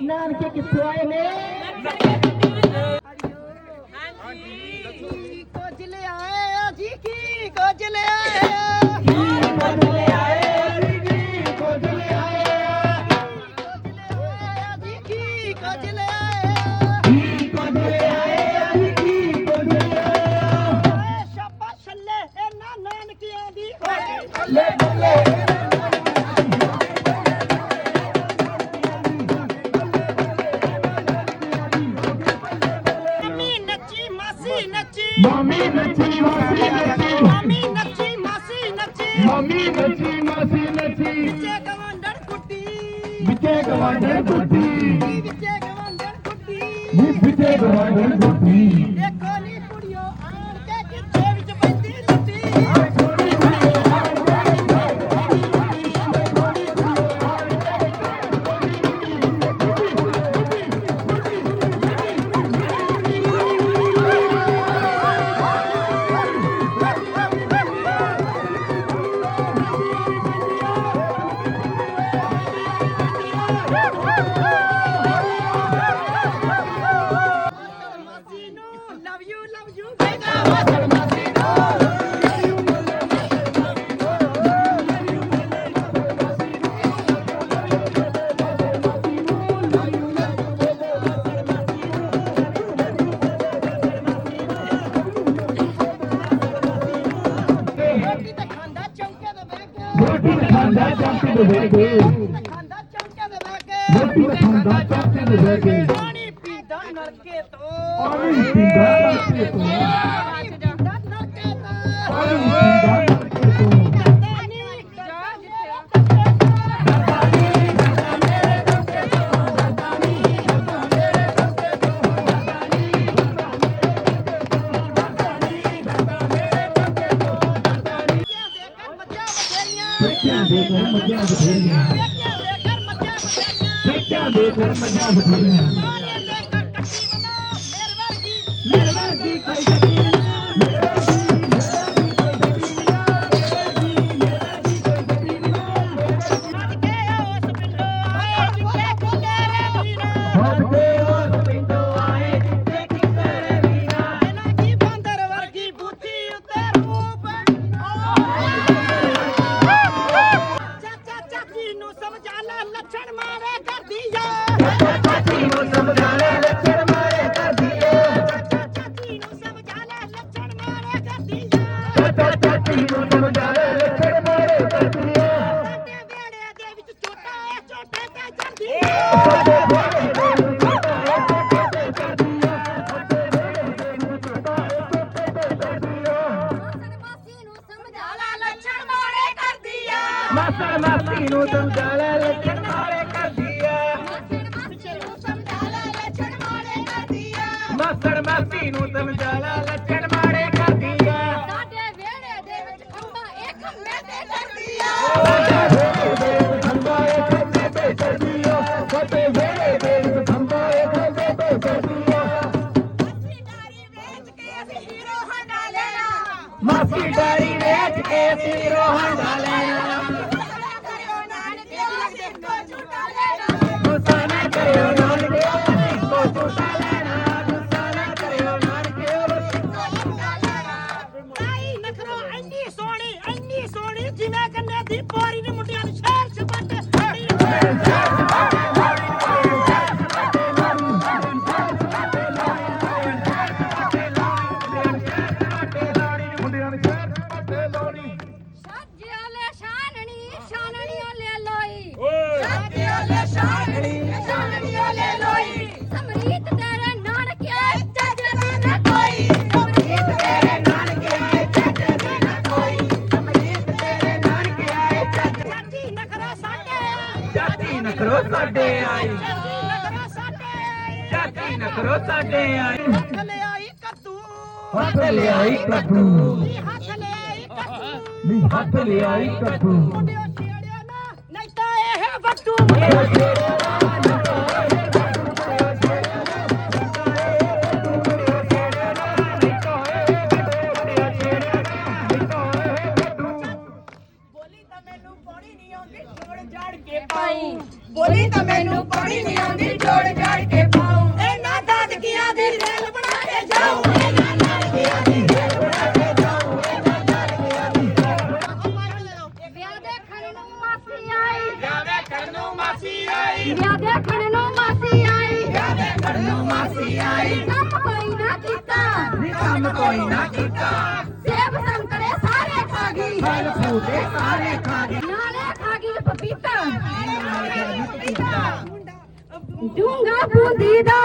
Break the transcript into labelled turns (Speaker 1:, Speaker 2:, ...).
Speaker 1: ਨਾਨਕੇ ਕਿੱਥੋਂ ਆਏ ਨੇ? ਹਾਂਜੀ। ਕੁਝ ਲਿਆਏ ਜੀ? ਕੀ ਕੁਝ ਲਿਆਏ
Speaker 2: ਕੀ ਕੁਝ ਲਿਆਏ ਮਾਮੀ ਨੱਚੀ ਮਾਸੀ ਨੱਚੀ।
Speaker 1: ਮਾਮੀ ਨੱਚੀ ਮਾਸੀ ਨੱਚੀ।
Speaker 2: ਮਾਮੀ ਨੱਚੀ ਮਾਸੀ ਨੱਚੀ।
Speaker 1: ਵਿੱਚੇ ਗਵਾਂਡਣ ਕੁੱਟੀ।
Speaker 2: ਵਿਚੇ ਗਵਾਂਢਣ ਗੁੱਡੀ
Speaker 1: ਵਿੱਚੇ ਗਵਾਂਡਣ ਕੁੱਟੀ।
Speaker 2: ਵਿਚੇ ਗਵਾਂਢਣ ਗੁੱਡੀ
Speaker 1: ਚੌਂਕੇ ਤੇ ਬਹਿ ਕੇ।
Speaker 2: ਰੋਟੀ ਤੇ ਖਾਂਦਾ ਚਾਚੇ ਦੇ ਬਹਿ ਕੇ। ਰੋਟੀ ਤੇ
Speaker 1: ਖਾਂਦਾ ਚੌਂਕੇ ਤੇ ਬਹਿ ਕੇ।
Speaker 2: ਰੋਟੀ ਤੇ ਖਾਂਦਾ ਚਾਚੇ ਦੇ ਬਹਿ ਕੇ।
Speaker 1: ਪਾਣੀ ਪੀਂਦਾ ਨਲਕੇ ਤੋਂ।
Speaker 2: ਪਾਣੀ ਪੀਂਦਾ ਚਾਚੇ ਤੋਂ। ਬੱਚਿਆਂ ਦੇ ਘਰ ਮੱਝਾਂ ਏ
Speaker 3: ਮਾਸੀ ਨੂੰ ਸਮਝਾਲਾ ਲੱਛਣ ਮਾਰੇ ਕਰਦੀ
Speaker 1: ਆ
Speaker 3: ਮਾਸੜ ਮਾਸੀ ਨੂੰ ਸਮਝਾ
Speaker 1: ਲੱਛਣ ਮਾਰੇ ਕਰਦੀ ਆ
Speaker 3: ਸਾਡੇ ਵਿਹੜੇ ਦੇ ਵਿੱਚ ਖੰਭਾ ਇਹ ਖੰਭੇ ਤੇ ਕਰਦੀ
Speaker 2: ਆ। ਮਾਸੀ ਡਾਰੀ ਵੇਚ ਕੇ ਸੀ ਰੋਹਣ ਦਾ ਗੁੱਸਾ ਨਾ ਕਰਿਓ ਨਾਨਕੇ ਕੋ ਝੂਟਾ ਲੈਣਾ ਗੁੱਸਾ ਨਾ ਕਰਿਓ ਨਾਨਕੇ
Speaker 1: ਅਸੀਂ ਨਖਰੋ ਇੰਨੀ ਸੋਹਣੀ ਇੰਨੀ ਸੋਹਣੀ, ਜਿਵੇਂ ਗੰਨੇ ਦੀ ਪੋਰੀ ਨੇ ਮੁੰਡਿਆਂ ਨੂੰ
Speaker 2: ਜਾਤੀ ਨਖਰੋ ਸਾਡੇ ਆਈ ਜਾਤੀ ਨਖਰੋ ਸਾਡੇ ਆਈ
Speaker 1: ਹੱਥ ਲਿਆਈ ਕੱਦੂ
Speaker 2: ਹੱਥ ਲਿਆਈ ਕੱਦੂ ਨੀ
Speaker 1: ਹੱਥ ਲਿਆਈ ਕੱਦੂ
Speaker 2: ਵੀ ਹੱਥ ਲਿਆਈ ਕੱਦੂ ਮੁੰਡਿਓ
Speaker 1: ਛੇੜਿਆ ਨਾ ਨਹੀਂ ਤਾਂ ਇਹ ਵੱਟੂ। ਮੁੰਡਿਓ ਬੋਲੀ
Speaker 3: ਬੋਲੀ ਤਾਂ ਮੈਨੂੰ ਪਾਣੀ ਨਹੀਂ ਆਉਂਦੀ ਜੋੜ ਜਾੜ ਕੇ ਪਾਉ।
Speaker 1: ਇਹਨਾਂ ਦਾਦਕੀਆਂ ਦੀ ਰੇਲ ਬਣਾ ਕੇ ਜਾਉ। ਇਹਨਾਂ ਦਾਦਕੀਆਂ ਦੀ ਰੇਲ ਬਣਾ ਕੇ ਜਾਉ ਇਹਨਾਂ ਦਾਦਕੀਆਂ ਦੀ
Speaker 3: ਵਿਆਹ ਦੇਖਣ ਨੂੰ ਮਾਸੀ ਆਈ। ਵਿਆਹ
Speaker 2: ਵੇਖਣ ਨੂੰ ਮਾਸੀ ਆਈ।
Speaker 3: ਵਿਆਹ ਦੇਖਣ ਨੂੰ ਮਾਸੀ ਆਈ। ਵਿਆਹ
Speaker 2: ਵੇਖਣ ਨੂੰ ਮਾਸੀ ਆਈ
Speaker 3: ਕੰਮ ਕੋਈ ਨਾ ਕੀਤਾ।
Speaker 2: ਕੰਮ ਕੋਈ ਨਾ ਕੀਤਾ।
Speaker 3: ਸੇਬ ਸੰਤਰੇ ਸਾਰੇ ਖਾ ਗਈ। ਫਲ
Speaker 2: ਫੂਟੇ ਸਾਰੇ ਖਾ ਗਏ
Speaker 3: Dunga Pudida.